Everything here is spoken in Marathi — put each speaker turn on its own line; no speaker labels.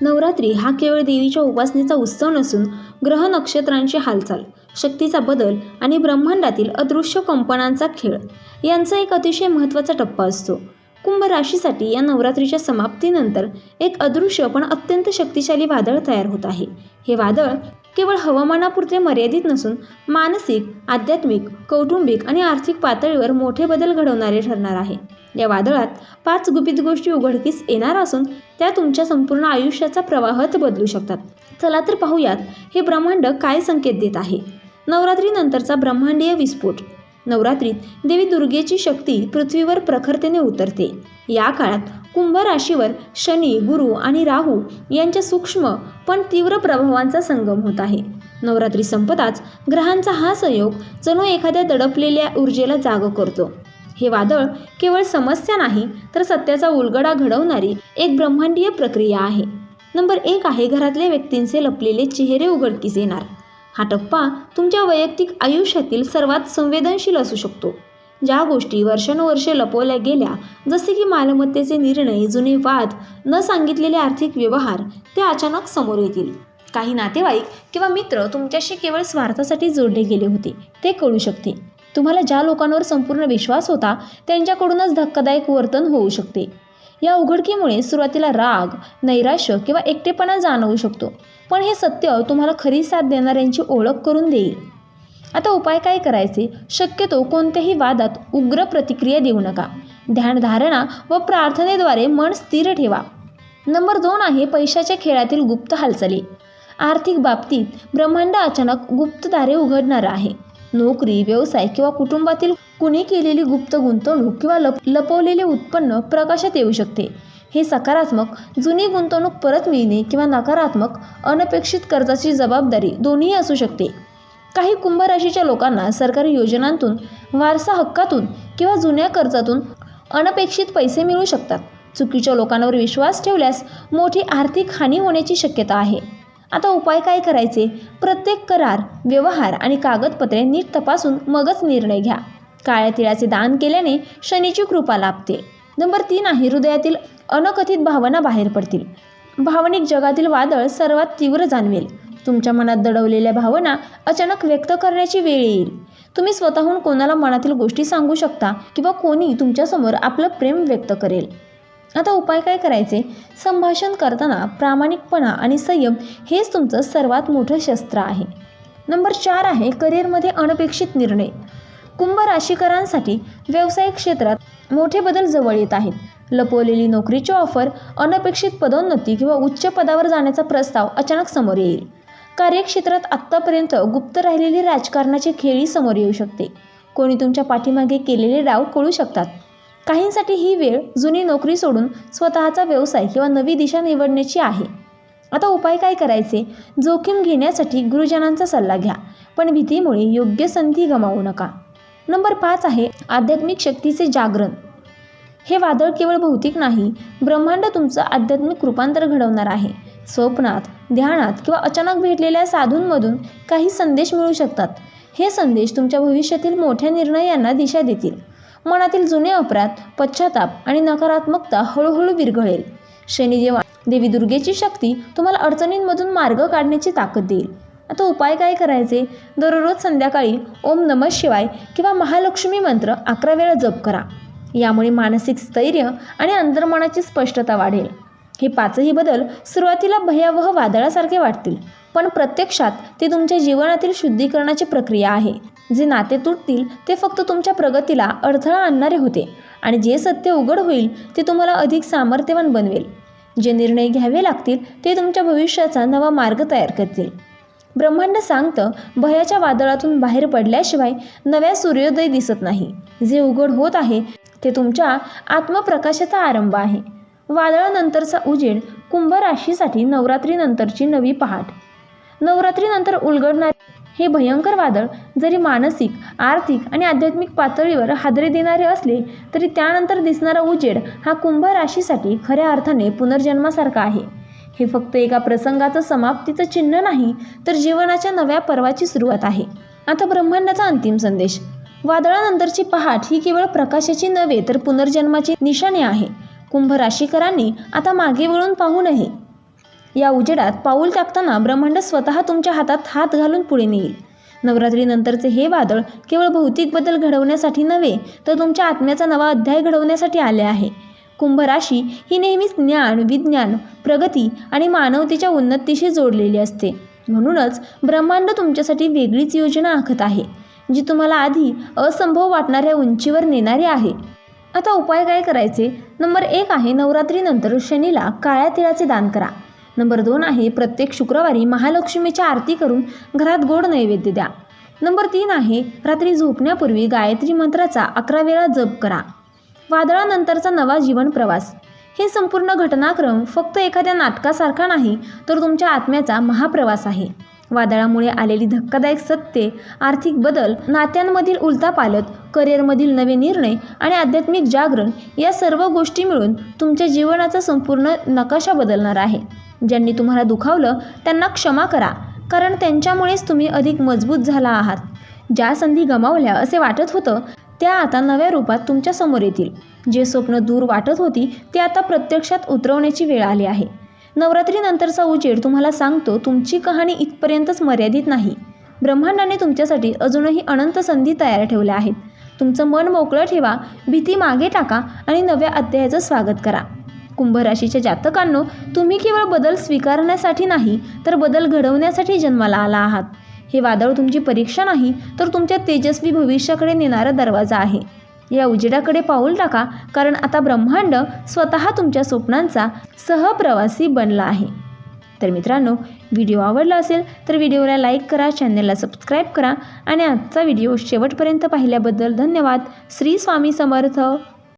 नवरात्री हा केवळ देवीच्या उपासनेचा उत्सव नसून ग्रह नक्षत्रांची हालचाल शक्तीचा बदल आणि ब्रह्मांडातील अदृश्य कंपनांचा खेळ यांचा एक अतिशय महत्त्वाचा टप्पा असतो. कुंभ राशीसाठी या नवरात्रीच्या समाप्तीनंतर एक अदृश्य पण अत्यंत शक्तिशाली वादळ तयार होत आहे. हे वादळ केवळ हवामानापुरते मर्यादित नसून मानसिक आध्यात्मिक कौटुंबिक आणि आर्थिक पातळीवर मोठे बदल घडवणारे ठरणार आहे. या वादळात पाच गुपित गोष्टी उघडकीस येणार असून त्या तुमच्या संपूर्ण आयुष्याचा प्रवाहच बदलू शकतात. चला तर पाहूयात हे ब्रह्मांड काय संकेत देत आहे. नवरात्रीनंतरचा ब्रह्मांडीय विस्फोट. नवरात्रीत देवी दुर्गेची शक्ती पृथ्वीवर प्रखरतेने उतरते. या काळात कुंभ राशीवर शनी गुरु आणि राहू यांच्या सूक्ष्म पण तीव्र प्रभावांचा संगम होत आहे. नवरात्री संपताच ग्रहांचा हा संयोग जणू एखाद्या दडपलेल्या ऊर्जेला जाग करतो. हे वादळ केवळ समस्या नाही तर सत्याचा उलगडा घडवणारी एक ब्रह्मांडीय प्रक्रिया आहे. नंबर एक आहे घरातल्या व्यक्तींचे लपलेले चेहरे उघडकीस येणार. हा टप्पा तुमच्या वैयक्तिक आयुष्यातील सर्वात संवेदनशील असू शकतो. ज्या गोष्टी वर्षानुवर्षे लपवल्या गेल्या जसे की मालमत्तेचे निर्णय जुने वाद न सांगितलेले आर्थिक व्यवहार ते अचानक समोर येतील. काही नातेवाईक किंवा मित्र तुमच्याशी केवळ स्वार्थासाठी जोडले गेले होते ते कळू शकते. तुम्हाला ज्या लोकांवर संपूर्ण विश्वास होता त्यांच्याकडूनच धक्कादायक वर्तन होऊ शकते. या उघडकीमुळे सुरुवातीला राग नैराश्य किंवा एकटेपणा जाणवू शकतो पण हे सत्य तुम्हाला खरी साथ देणाऱ्यांची ओळख करून देईल. आता उपाय काय करायचे? शक्यतो कोणत्याही वादात उग्र प्रतिक्रिया देऊ नका. ध्यानधारणा व प्रार्थनेद्वारे मन स्थिर ठेवा. नंबर दोन आहे पैशाच्या खेळातील गुप्त हालचाली. आर्थिक बाबतीत ब्रह्मांड अचानक गुप्तदारे उघडणार आहे. नोकरी व्यवसाय किंवा कुटुंबातील कुणी केलेली गुप्त गुंतवणूक किंवा लप लपवलेले उत्पन्न प्रकाशात येऊ शकते. हे सकारात्मक जुनी गुंतवणूक परत मिळणे किंवा नकारात्मक अनपेक्षित कर्जाची जबाबदारी दोन्ही असू शकते. काही कुंभ राशीच्या लोकांना सरकारी योजनांतून वारसा हक्कातून किंवा जुन्या कर्जातून अनपेक्षित पैसे मिळू शकतात. चुकीच्या लोकांवर विश्वास ठेवल्यास मोठी आर्थिक हानी होण्याची शक्यता आहे. आता उपाय काय करायचे? प्रत्येक करार व्यवहार आणि कागदपत्रे नीट तपासून मगच निर्णय घ्या. काळ्या तिळाचे दान केल्याने शनीची कृपा लाभते. नंबर तीन आहे हृदयातील अनकथित भावना बाहेर पडतील. भावनिक जगातील वादळ सर्वात तीव्र जाणवेल. तुमच्या मनात दडवलेल्या भावना अचानक व्यक्त करण्याची वेळ येईल. तुम्ही स्वतःहून कोणाला मनातील गोष्टी सांगू शकता किंवा कोणी तुमच्यासमोर आपलं प्रेम व्यक्त करेल. आता उपाय काय करायचे? संभाषण करताना प्रामाणिकपणा आणि संयम हेच तुमचं सर्वात मोठं शस्त्र आहे. नंबर चार आहे करिअरमध्ये अनपेक्षित निर्णय. कुंभ राशीकरांसाठी व्यावसायिक क्षेत्रात मोठे बदल जवळ येत आहेत. लपवलेली नोकरीची ऑफर अनपेक्षित पदोन्नती किंवा उच्च पदावर जाण्याचा प्रस्ताव अचानक समोर येईल. कार्यक्षेत्रात आत्तापर्यंत गुप्त राहिलेली राजकारणाची खेळी समोर येऊ शकते. कोणी तुमच्या पाठीमागे केलेले डाव कळू शकतात. काहींसाठी ही वेळ जुनी नोकरी सोडून स्वतःचा व्यवसाय किंवा नवी दिशा निवडण्याची आहे. आता उपाय काय करायचे? जोखीम घेण्यासाठी गुरुजनांचा सल्ला घ्या पण भीतीमुळे योग्य संधी गमावू नका. नंबर पाच आहे आध्यात्मिक शक्तीचे जागरण. हे वादळ केवळ भौतिक नाही ब्रह्मांड तुमचं आध्यात्मिक रूपांतर घडवणार आहे. स्वप्नात ध्यानात किंवा अचानक भेटलेल्या साधूंमधून काही संदेश मिळू शकतात. हे संदेश तुमच्या भविष्यातील मोठ्या निर्णयांना दिशा देतील. मनातील जुने अपराध पश्चाताप आणि नकारात्मकता हळूहळू विरघळेल. शनिदेवा देवी दुर्गेची शक्ती तुम्हाला अडचणींमधून मार्ग काढण्याची ताकद देईल. आता उपाय काय करायचे? दररोज संध्याकाळी ओम नमः शिवाय किंवा महालक्ष्मी मंत्र अकरा वेळा जप करा. यामुळे मानसिक स्थैर्य आणि अंतर्मनाची स्पष्टता वाढेल. हे पाचही बदल सुरुवातीला भयावह वादळासारखे वाटतील पण प्रत्यक्षात ते तुमच्या जीवनातील शुद्धीकरणाची प्रक्रिया आहे. जे नाते तुटतील ते फक्त तुमच्या प्रगतीला अडथळा आणणारे होते आणि जे सत्य उघड होईल ते तुम्हाला अधिक सामर्थ्यवान बनवेल. जे निर्णय घ्यावे लागतील ते तुमच्या भविष्याचा नवा मार्ग तयार करतील. ब्रह्मांड सांगतं भयाच्या वादळातून बाहेर पडल्याशिवाय नव्या सूर्योदय दिसत नाही. जे उघड होत आहे ते तुमच्या आत्मप्रकाशाचा आरंभ आहे. वादळानंतरचा उजेड कुंभ राशीसाठी नवरात्रीनंतरची नवी पहाट. नवरात्रीनंतर उलगडणारी हे भयंकर वादळ जरी मानसिक आर्थिक आणि आध्यात्मिक पातळीवर हादरे देणारे असले तरी त्यानंतर दिसणारा उजेड हा कुंभ राशीसाठी खऱ्या अर्थाने पुनर्जन्मासारखा आहे. हे फक्त एका प्रसंगाचं समाप्तीचं चिन्ह नाही तर जीवनाच्या नव्या पर्वाची सुरुवात आहे. आता ब्रह्मांडाचा अंतिम संदेश. वादळानंतरची पहाट ही केवळ प्रकाशाची नव्हे तर पुनर्जन्माची निशाणे आहे. कुंभ राशीकरांनी आता मागे वळून पाहू नये. या उजेडात पाऊल टाकताना ब्रह्मांड स्वतः तुमच्या हातात हात घालून पुढे नेईल. नवरात्रीनंतरचे हे वादळ केवळ भौतिक बदल घडवण्यासाठी नव्हे तर तुमच्या आत्म्याचा नवा अध्याय घडवण्यासाठी आले आहे. कुंभ राशी ही नेहमीच ज्ञान विज्ञान प्रगती आणि मानवतेच्या उन्नतीशी जोडलेली असते. म्हणूनच ब्रह्मांड तुमच्यासाठी वेगळीच योजना आखत आहे जी तुम्हाला आधी असंभव वाटणाऱ्या उंचीवर नेणारी आहे. आता उपाय काय करायचे? नंबर एक आहे नवरात्रीनंतर शनीला काळ्या तिळाचे दान करा. नंबर दोन आहे प्रत्येक शुक्रवारी महालक्ष्मीची आरती करून घरात गोड नैवेद्य द्या. नंबर तीन आहे रात्री झोपण्यापूर्वी गायत्री मंत्राचा अकरा वेळा जप करा. वादळानंतरचा नवा जीवन प्रवास. हे संपूर्ण घटनाक्रम फक्त एखाद्या नाटकासारखा नाही तर तुमच्या आत्म्याचा महाप्रवास आहे. वादळामुळे आलेली धक्कादायक सत्ये आर्थिक बदल नात्यांमधील उलतापालत करिअरमधील नवे निर्णय आणि आध्यात्मिक जागरण या सर्व गोष्टी मिळून तुमच्या जीवनाचा संपूर्ण नकाशा बदलणार आहे. ज्यांनी तुम्हाला दुखावलं त्यांना क्षमा करा कारण त्यांच्यामुळेच तुम्ही अधिक मजबूत झाला आहात. ज्या संधी गमावल्या असे वाटत होतं त्या आता नव्या रूपात तुमच्यासमोर येतील. जे स्वप्न दूर वाटत होती ते आता प्रत्यक्षात उतरवण्याची वेळ आली आहे. नवरात्रीनंतरचा उजेड तुम्हाला सांगतो तुमची कहाणी इथपर्यंतच मर्यादित नाही. ब्रह्मांडाने तुमच्यासाठी अजूनही अनंत संधी तयार ठेवल्या आहेत. तुमचं मन मोकळं ठेवा भीती मागे टाका आणि नव्या अध्यायाचं स्वागत करा. कुंभ राशीच्या जातकांनो तुम्ही केवळ बदल स्वीकारण्यासाठी नाही तर बदल घडवण्यासाठी जन्माला आला आहात. हे वादळ तुमची परीक्षा नाही तर तुमच्या तेजस्वी भविष्याकडे नेणारा दरवाजा आहे. या उजेडाकडे पाऊल टाका कारण आता ब्रह्मांड स्वतः तुमच्या स्वप्नांचा सहप्रवासी बनला आहे. तर मित्रांनो व्हिडिओ आवडला असेल तर व्हिडिओला लाईक करा चॅनलला सबस्क्राईब करा आणि आजचा व्हिडिओ शेवटपर्यंत पाहिल्याबद्दल धन्यवाद. श्री स्वामी समर्थ.